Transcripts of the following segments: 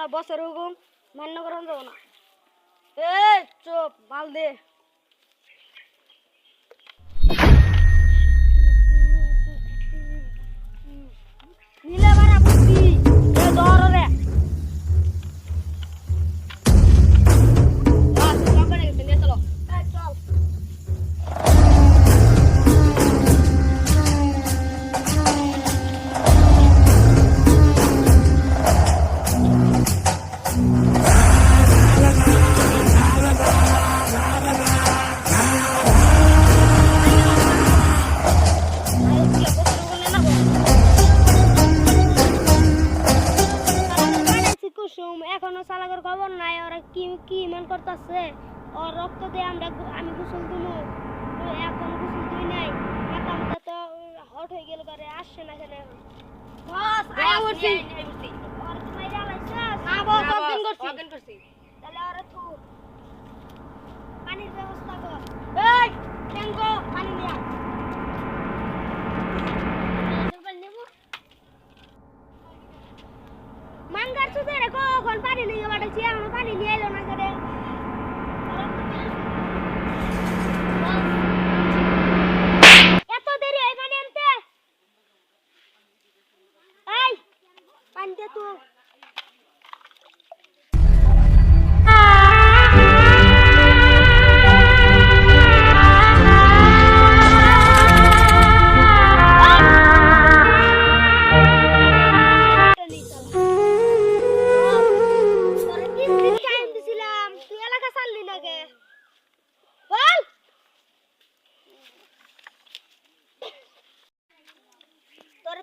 না বছর হুকুম মান্য করন যাব না এ চুপ মাল দে করতেছে। ওর রক্ত দিয়ে আমরা আমি গোসল দিমু তো এখন গোসল দিই নাই। মাথা তো হট হয়ে গেল করে আসছে না কেন? বস আয়া উঠছি মাইরা লাইছে না বস করছি। করছি। তাহলে ওরা তো পানির ব্যবস্থা কর। এই! পানি নিয়া মাঙ্গার কখন পানি নিয়ে এখনও পানি নিয়ে এলো না করে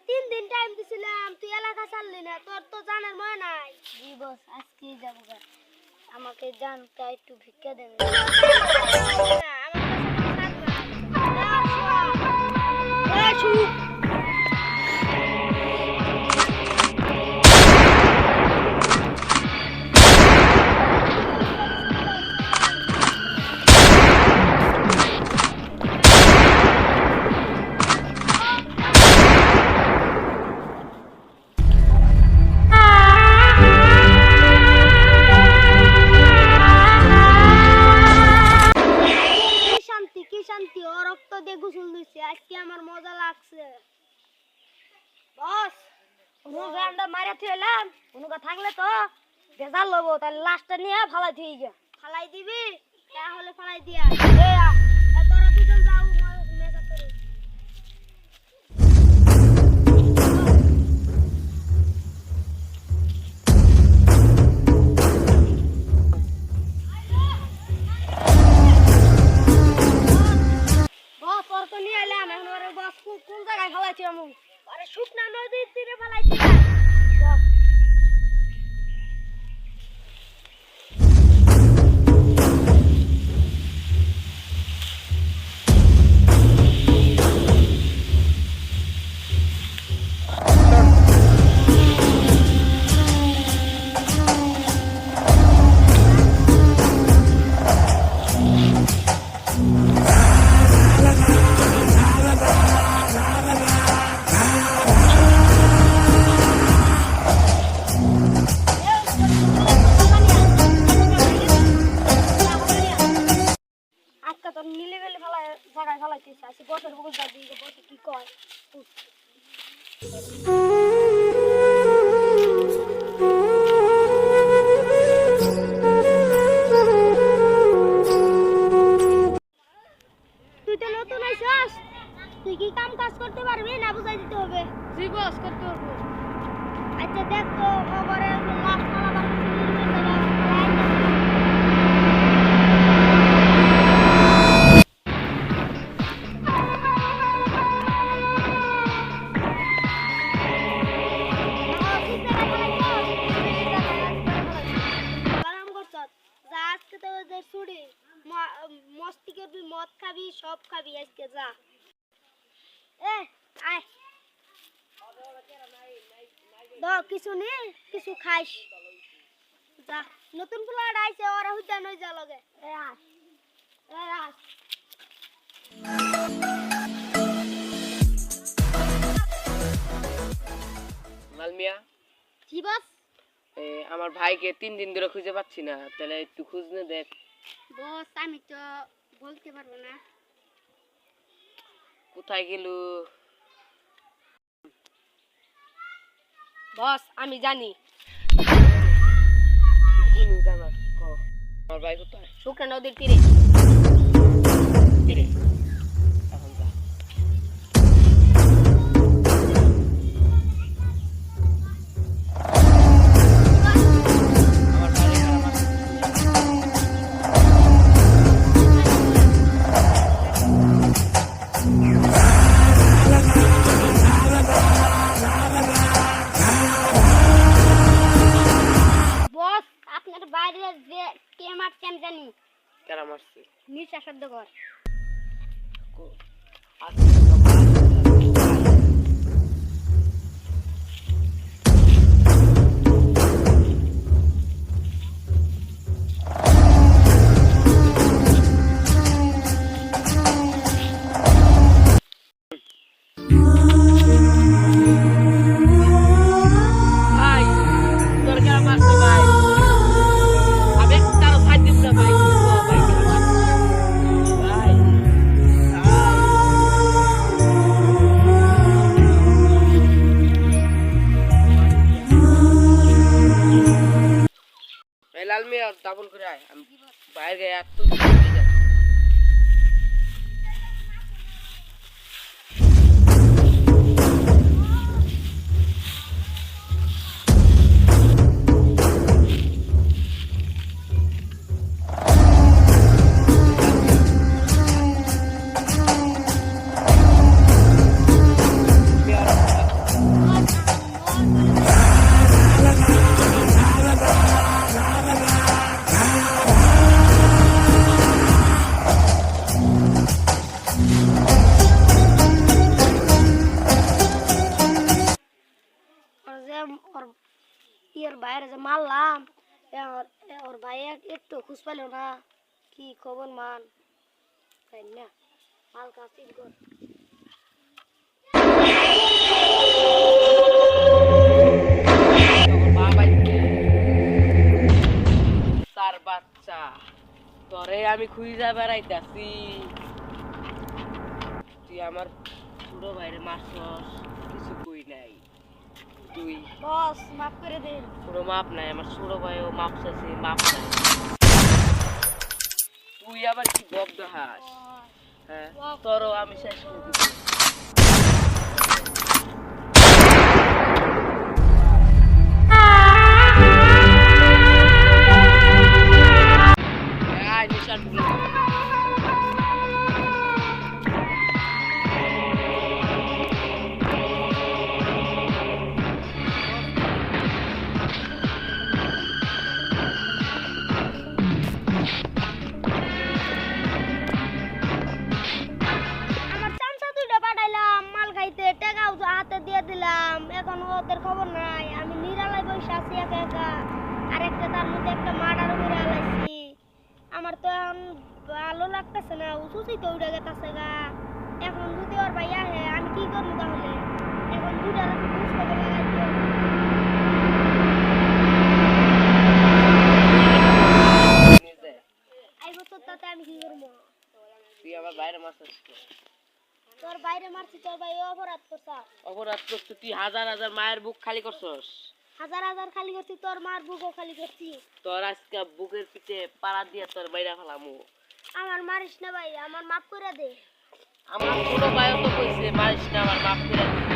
তিন দিন টাইম দিছিলাম তুই এলাকা ছাড়লি না তোর তো জানার মনে নাই। জি বস আজকেই যাব আমাকে জানটা একটু ভিক্ষা দেন রক্ত দিয়ে গোসল আজকে আমার মজা লাগছে। বস অনুকে আমরা মারা থইলাম থাকলে তো বেজাল লবো তাহলে লাস্টটা নিয়ে ফালাই থই গিয়া ফালাই দিবি? তাহলে ফালাই দিয়া ধর কিছু নে কিছু খাইস। যা নতুন প্লাট আইছে ওরা হুইতা নই যা লগে। এ আস এ আস। লাল মিয়া জি বস? এ, আমার ভাইকে তিন দিন ধরে খুঁজে পাচ্ছি না তাহলে একটু খুঁজনে দেখ। বস আমি তো বলতে পারব না। কোথায় গেল? বস আমি জানি। আমার ভাই কোথায়? শুকনা নদীর তীরে। কিরে বাইরে যে কে মারছেন জানি। কেরা মারছে? নিশা শব্দ কর। কো- এই মেয়ে আর ডাবল করে আয়। আমি বাইরে গিয়ে ইয়ের বাইরে যে মারলাম ওর- ভাই এক- একটু খুঁজ পাইল না। কি খবর মান? তাই না? মাল কাছে কর। বাচ্চা, তোরে আমি খুঁজা বেড়াইতাছি। তুই আমার ছোট ভাইরে মারছস, কিছু কই নাই। তুই। বস মাফ করে দিন। কোনো মাপ নাই আমার ছোট ভাইও মাপ চাইছে মাপ নাই। তুই আবার কি বক দেখাস? হ্যাঁ তোরও আমি শেষ করে দিব আয়, নিশান। এখন ভালো লাগতেছে না উঁচুই তো গেছে গা। এখন যদি ওর ভাই আহে আমি কি করব তাহলে? এখন আমি কি করব? তুই বাইরে তো। তোর বাইরে মারছি তোর ভাই অপরাধ করছা। অপরাধ করতে তুই হাজার হাজার মায়ের বুক খালি করছস। হাজার হাজার খালি করছি তোর মার বুকও খালি করছি। তোর আজকে বুকের পিঠে পাড়া দিয়ে তোর বাইরা ফেলামু। আমার মারিস না ভাই আমার মাফ করে দে। আমার কোনো ভাইও তো কইছে মারিস না আমার মাপ করে দিস